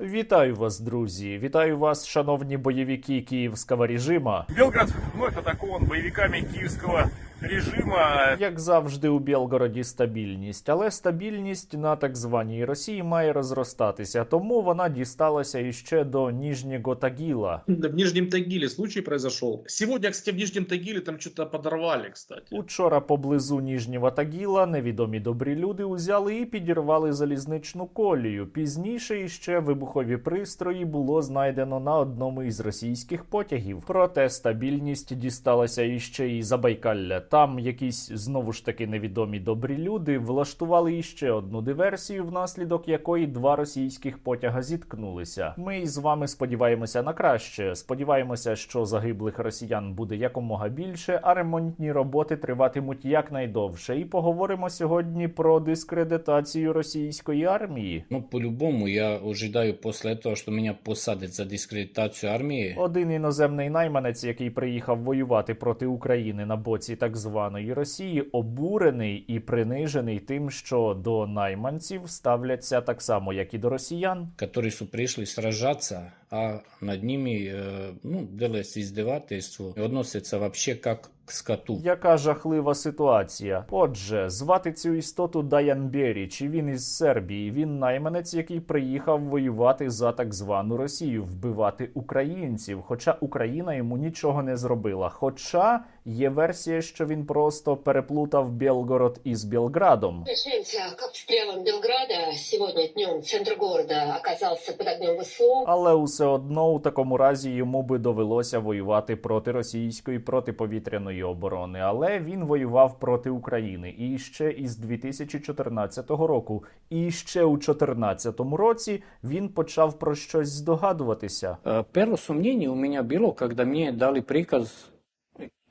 Вітаю вас, друзі! Вітаю вас, шановні бойовики київського режима. Белград вновь атакован Київського. киевского режима. Як завжди, у Білгороді стабільність, але стабільність на так званій Росії має розростатися, тому вона дісталася іще до Ніжнього Тагіла. В Нижнем Тагиле случай произошел. Сегодня, кстати, в Нижнем Тагиле там что-то подорвали, кстати. Учора поблизу Ніжнього Тагіла невідомі добрі люди узяли і підірвали залізничну колію. Пізніше іще вибухові пристрої було знайдено на одному із російських потягів. Проте стабільність дісталася іще і Забайкалля. Там якісь знову ж таки невідомі добрі люди влаштували іще одну диверсію, внаслідок якої два російських потяга зіткнулися. Ми із вами сподіваємося на краще. Сподіваємося, що загиблих росіян буде якомога більше, а ремонтні роботи триватимуть якнайдовше. І поговоримо сьогодні про дискредитацію російської армії. Ну, по-любому, я ожидаю после этого, что меня посадят за дискредитацию армии. Один іноземний найманець, який приїхав воювати проти України на боці так званої Росії, обурений і принижений тим, що до найманців ставляться так само, як і до росіян. які прийшли пришли сражаться, а над ними э, ну, делается издевательство и относятся вообще как к скоту. Яка жахлива ситуація. Отже, звати цю істоту Даян Беріч, і він із Сербії. Він найманець, який приїхав воювати за так звану Росію, вбивати українців. Хоча Україна йому нічого не зробила. Хоча є версія, що він просто переплутав Белгород із Білградом. Обстрелам Белграда. Днем центр города оказался под огнем ВСУ. Але усе одно у такому разі йому би довелося воювати проти російської протиповітряної оборони. Але він воював проти України і ще із 2014 року. І ще у 2014 році він почав про щось здогадуватися. Перше сумніння у мене було, коли мені дали приказ,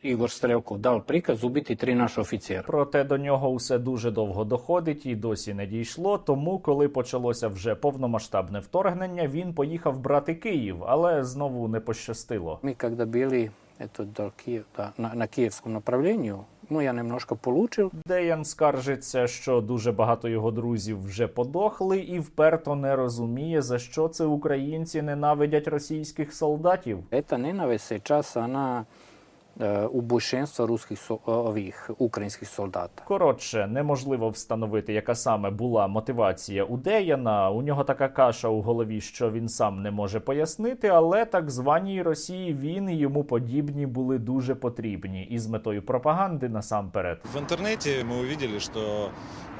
Игорь Стрелков дал приказ убить три наших офицера. Проте до нього усе дуже довго доходить і досі не дійшло. Тому, коли почалося вже повномасштабне вторгнення, він поїхав брати Київ, але знову не пощастило. Мы когда были это, до Киев- да, на, на киевском направлении, ну, я немножко получил, Деян скаржиться, що дуже багато його друзів вже подохли, і вперто не розуміє, за що це українці ненавидять російських солдатів. Это ненависть сейчас, она э, у большинства русских, со- ових, украинских солдат. Коротше, неможливо встановити, яка саме була мотивація у Деяна. У нього така каша у голові, що він сам не може пояснити, але так званій Росії він і йому подібні були дуже потрібні, і з метою пропаганди насамперед. В интернете мы увидели, что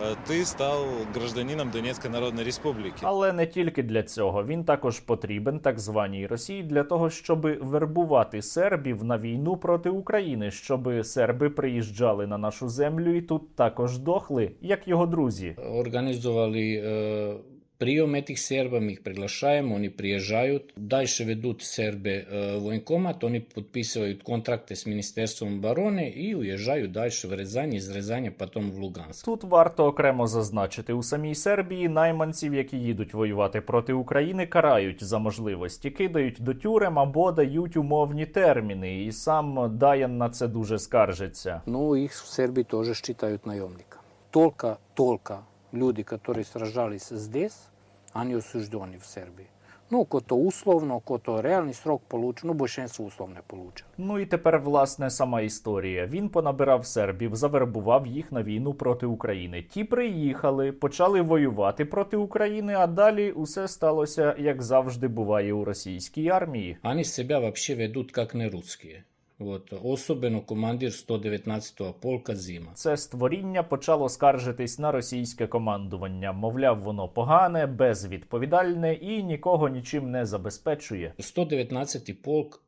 э, ты стал гражданином Донецкой Народной Республики. Але не тільки для цього. Він також потрібен так званій Росії для того, щоб вербувати сербів на війну проти України, щоб серби приїжджали на нашу землю і тут також дохли, як його друзі. Організували. э, прием этих сербов, мы их приглашаем, они приезжают. Дальше ведут сербы э, военкомат, они подписывают контракты с Министерством обороны и уезжают дальше в Рязань, из Рязани потом в Луганск. Тут варто окремо зазначити у самій Сербії найманців, які їдуть воювати проти України, карають за можливості, кидають до тюрем або дають умовні терміни. І сам Даян на це дуже скаржиться. Ну, их в Сербии тоже считают наемниками. Только, только люди, которые сражались здесь, они осуждены в Сербии. Ну, кто-то условно, кто-то реальный срок получил, ну, большинство условно получили. Ну і тепер, власне, сама історія. Він понабирав сербів, завербував їх на війну проти України. Ті приїхали, почали воювати проти України, а далі усе сталося, як завжди буває у російській армії. Они себя вообще ведут как не русские. Вот, особено командир 119-го полка Зима. Це створіння почало скаржитись на російське командування. Мовляв, воно погане, безвідповідальне і нікого нічим не забезпечує. 119-й полк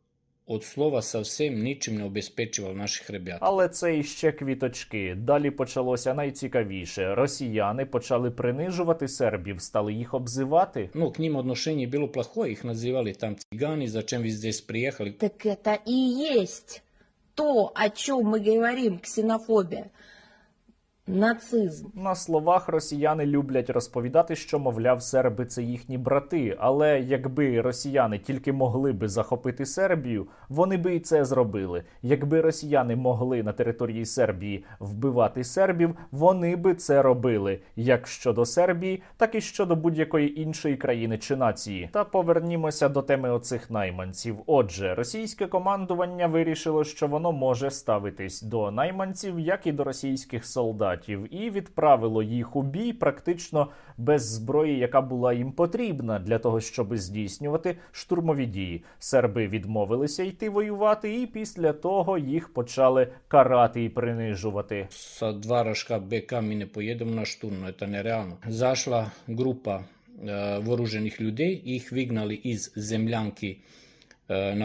от слова совсем ничем не обеспечивал наших ребят. Але це іще квіточки. Далі почалося найцікавіше. Росіяни почали принижувати сербів, стали їх обзивати. Ну, к ним отношение было плохое, их называли там цыгане, зачем вы здесь приехали. Так это и есть то, о чем мы говорим, ксенофобия. нацизм. На словах росіяни люблять розповідати, що мовляв, серби це їхні брати. Але якби росіяни тільки могли би захопити Сербію, вони би і це зробили. Якби росіяни могли на території Сербії вбивати сербів, вони би це робили як щодо Сербії, так і щодо будь-якої іншої країни чи нації. Та повернімося до теми оцих найманців. Отже, російське командування вирішило, що воно може ставитись до найманців, як і до російських солдатів, і відправило їх у бій практично без зброї, яка була їм потрібна для того, щоб здійснювати штурмові дії. Серби відмовилися йти воювати, і після того їх почали карати і принижувати. Sa dva raška BK mi ne pojedemo na šturm, no je to nerealno. Zašla grupa e, voruženih ljudi, ih vignali iz zemljanki e,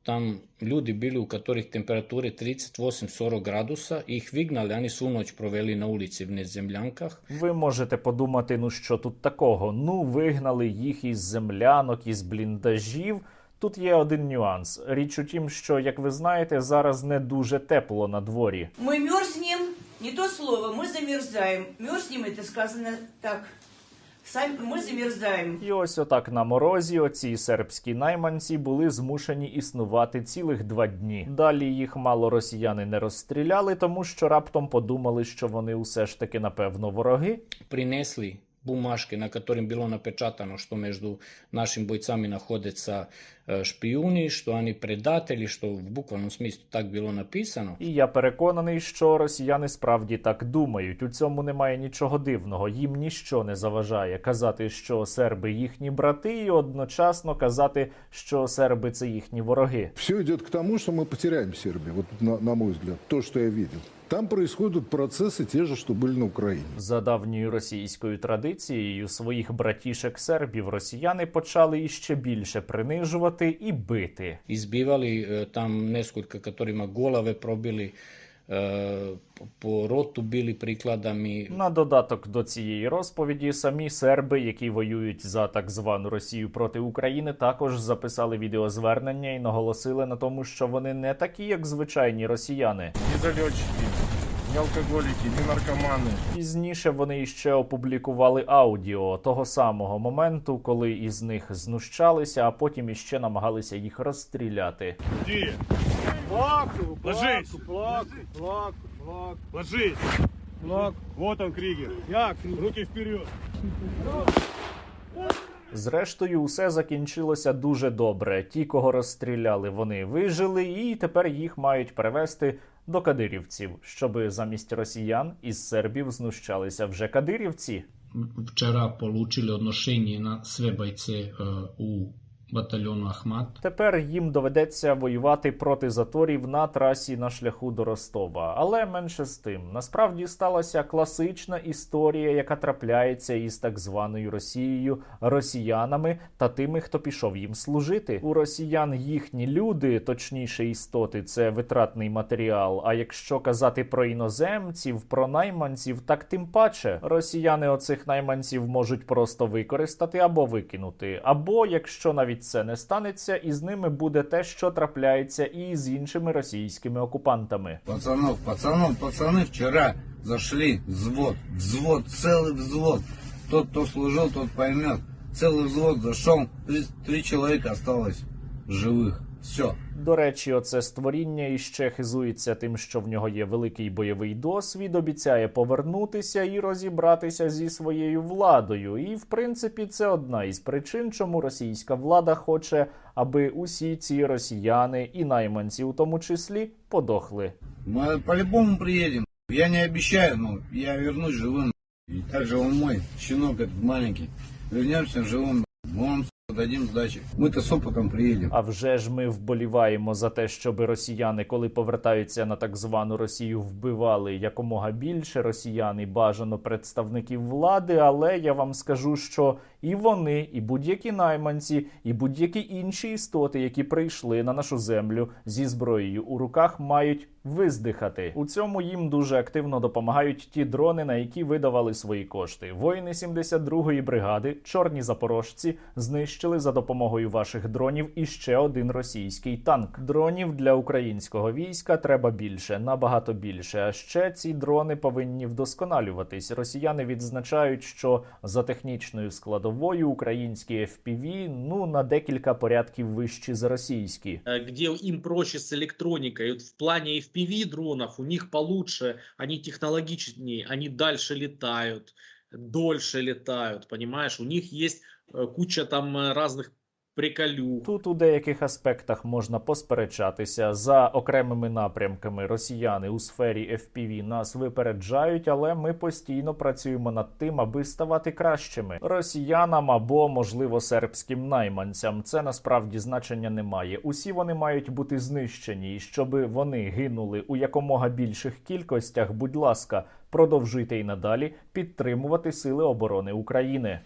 na ulicu, tam ljudi bili u katorih temperature 38-40 gradusa, ih vignali, oni su u noć proveli na ulici v nezemljankah. Ви можете подумати, ну що тут такого? Ну, вигнали їх із землянок, із бліндажів. Тут є один нюанс. Річ у тім, що, як ви знаєте, зараз не дуже тепло на дворі. Мы мерзнем, не то слово, мы замерзаем. Мерзнем это сказано так. Сами ми замерзаємо. І ось отак на морозі оці сербські найманці були змушені існувати цілих два дні. Далі їх мало росіяни не розстріляли, тому що раптом подумали, що вони усе ж таки напевно вороги. Prinesli bumaške na katorim bilo napečatano što među našim bojcami nahodeca e, špijuni, što oni predatelji, što v bukvalnom smislu tak bilo napisano. І я переконаний, що росіяни справді так думають. У цьому немає нічого дивного. Їм ніщо не заважає казати, що серби їхні брати, і одночасно казати, що серби це їхні вороги. Все идет к тому, что мы потеряем Сербию, вот на, на мой взгляд, то, что я видел. Там происходят процессы те же, что были на Украине. За давньою російською традицією своїх братішек сербів росіяни почали іще більше принижувати і бити. Izbivali e, tam neskoljka katorima golave probili, e, po- po rotu bili prikladami. На додаток до цієї розповіді самі серби, які воюють за так звану Росію проти України, також записали відеозвернення і наголосили на тому, що вони не такі, як звичайні росіяни. Не залетчики, не алкоголики, не наркоманы. Пізніше вони іще опублікували аудіо того самого моменту, коли із них знущалися, а потім іще намагалися їх розстріляти. Где? Ложись! Ложись! Вот он, Кригер. Руки вперед! Зрештою, усе закінчилося дуже добре. Ті, кого розстріляли, вони вижили, і тепер їх мають перевести до кадирівців, щоби замість росіян із сербів знущалися вже кадирівці. Вчора получили одношення на sve у. e, bataljonu Ahmat. Тепер їм доведеться воювати проти заторів на трасі на шляху до Ростова. Але менше з тим, насправді сталася класична історія, яка трапляється із так званою Росією, росіянами та тими, хто пішов їм служити. У росіян їхні люди, точніше істоти, це витратний матеріал. А якщо казати про іноземців, про найманців, так тим паче росіяни оцих найманців можуть просто використати або викинути. Або якщо навіть це не станеться, із ними буде те, що трапляється і з іншими російськими окупантами. Пацанов, пацанов, пацаны вчера зашли, взвод, взвод, целый взвод. Тот, кто служил, тот поймет. Целый взвод зашел, три, три человека осталось живых. Все. До речі, оце створіння іще хизується тим, що в нього є великий бойовий досвід, обіцяє повернутися і розібратися зі своєю владою. І в принципі, це одна із причин, чому російська влада хоче, аби усі ці росіяни і найманці, у тому числі, подохли. Мы по-любому приедем. Я не обещаю, но я вернусь живым. И также он мой, щенок этот маленький. Вернемся живым. Мы дадим здачі. Ми то з опитом приїдемо. А вже ж ми вболіваємо за те, щоб росіяни, коли повертаються на так звану Росію, вбивали якомога більше росіян і бажано представників влади. Але я вам скажу, що І вони, і будь-які найманці, і будь-які інші істоти, які прийшли на нашу землю зі зброєю у руках, мають виздихати. У цьому їм дуже активно допомагають ті дрони, на які видавали свої кошти. Воїни 72-ї бригади, чорні запорожці, знищили за допомогою ваших дронів іще один російський танк. Дронів для українського війська треба більше, набагато більше. А ще ці дрони повинні вдосконалюватись. Росіяни відзначають, що за технічною складовою українські FPV, ну на декілька порядків вищі за російські. э, где им проще с электроникой. Вот в плане FPV дронов у них получше, они технологичнее, они дальше летают, дольше летают, понимаешь? У них есть э, куча там э, разных приколюх. Тут у деяких аспектах можна посперечатися за окремими напрямками. Росіяни у сфері FPV нас випереджають, але ми постійно працюємо над тим, аби ставати кращими. Росіянам або можливо сербським найманцям. Це насправді значення не має. Усі вони мають бути знищені, і щоб вони гинули у якомога більших кількостях. Будь ласка, продовжуйте і надалі підтримувати сили оборони України.